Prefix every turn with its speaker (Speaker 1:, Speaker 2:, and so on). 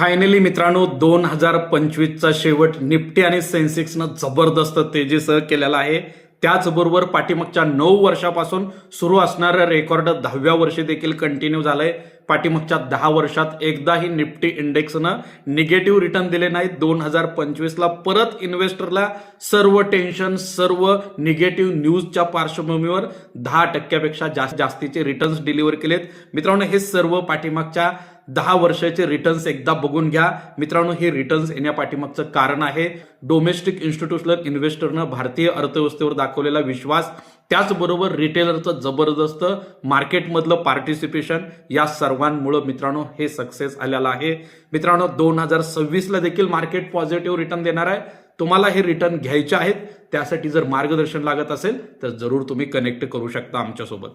Speaker 1: Finally मित्रांनो दोन हजार पंचवीसचा शेवट निफ्टी आणि सेन्सेक्सनं जबरदस्त तेजीसह केलेला आहे. त्याचबरोबर पाठीमागच्या नऊ वर्षापासून सुरू असणारं रेकॉर्ड दहाव्या वर्षी देखील कंटिन्यू झालंय. पाठीमागच्या दहा वर्षात एकदाही निफ्टी इंडेक्सनं निगेटिव्ह रिटर्न दिले नाहीत. दोन हजार पंचवीसला परत इन्व्हेस्टरला सर्व टेन्शन सर्व निगेटिव्ह न्यूजच्या पार्श्वभूमीवर दहा टक्क्यापेक्षा जास्त जास्तीचे रिटर्न्स डिलिव्हर केलेत. मित्रांनो हे सर्व पाठीमागच्या दहा वर्षाचे रिटर्न्स एकदा बघून घ्या. मित्रांनो हे रिटर्न्स येण्या पाठीमागचं कारण आहे. डोमेस्टिक इन्स्टिट्यूशनल इन्व्हेस्टरनं भारतीय अर्थव्यवस्थेवर दाखवलेला विश्वास. त्याचबरोबर रिटेलरचं जबरदस्त मार्केटमधलं पार्टिसिपेशन या सर्वांमुळं मित्रांनो हे सक्सेस आलेलं आहे. मित्रांनो दोन हजार सव्वीसला देखील मार्केट पॉझिटिव्ह रिटर्न देणार आहे. तुम्हाला हे रिटर्न घ्यायचे आहेत. त्यासाठी जर मार्गदर्शन लागत असेल तर जरूर तुम्ही कनेक्ट करू शकता आमच्यासोबत.